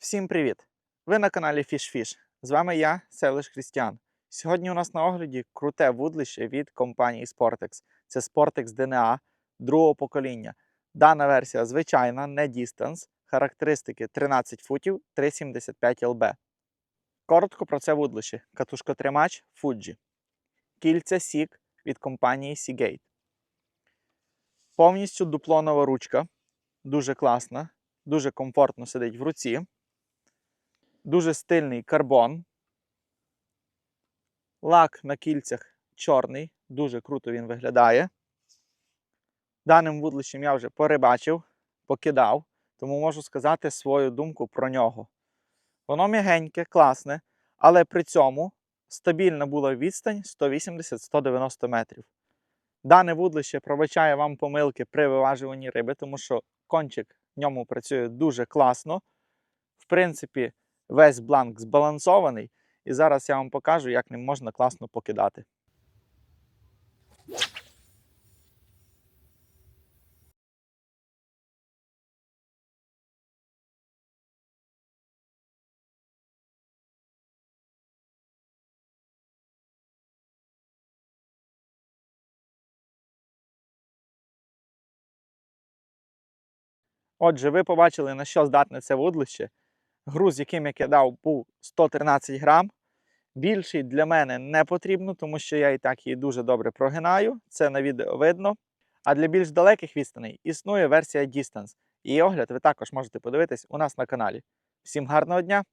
Всім привіт! Ви на каналі FishFish. З вами я, Селиш Крістіан. Сьогодні у нас на огляді круте вудлище від компанії Sportex. Це Sportex DNA другого покоління. Дана версія звичайна, не Distance. Характеристики 13 футів 3,75 лб. Коротко про це вудлище. Катушкотримач Fuji. Кільця Сік від компанії Seagate. Повністю дуплонова ручка. Дуже класна, дуже комфортно сидить в руці. Дуже стильний карбон. Лак на кільцях чорний, дуже круто він виглядає. Даним вудлищем я вже порибачив, покидав, тому можу сказати свою думку про нього. Воно м'ягеньке, класне, але при цьому стабільна була відстань 180-190 метрів. Дане вудлище пробачає вам помилки при виважуванні риби, тому що кончик в ньому працює дуже класно. В принципі, весь бланк збалансований. І зараз я вам покажу, як ним можна класно покидати. Отже, ви побачили, на що здатне це вудлище. Груз, яким я кидав, був 113 грам. Більший для мене не потрібно, тому що я і так її дуже добре прогинаю. Це на відео видно. А для більш далеких відстаней існує версія Distance. Її огляд ви також можете подивитись у нас на каналі. Всім гарного дня!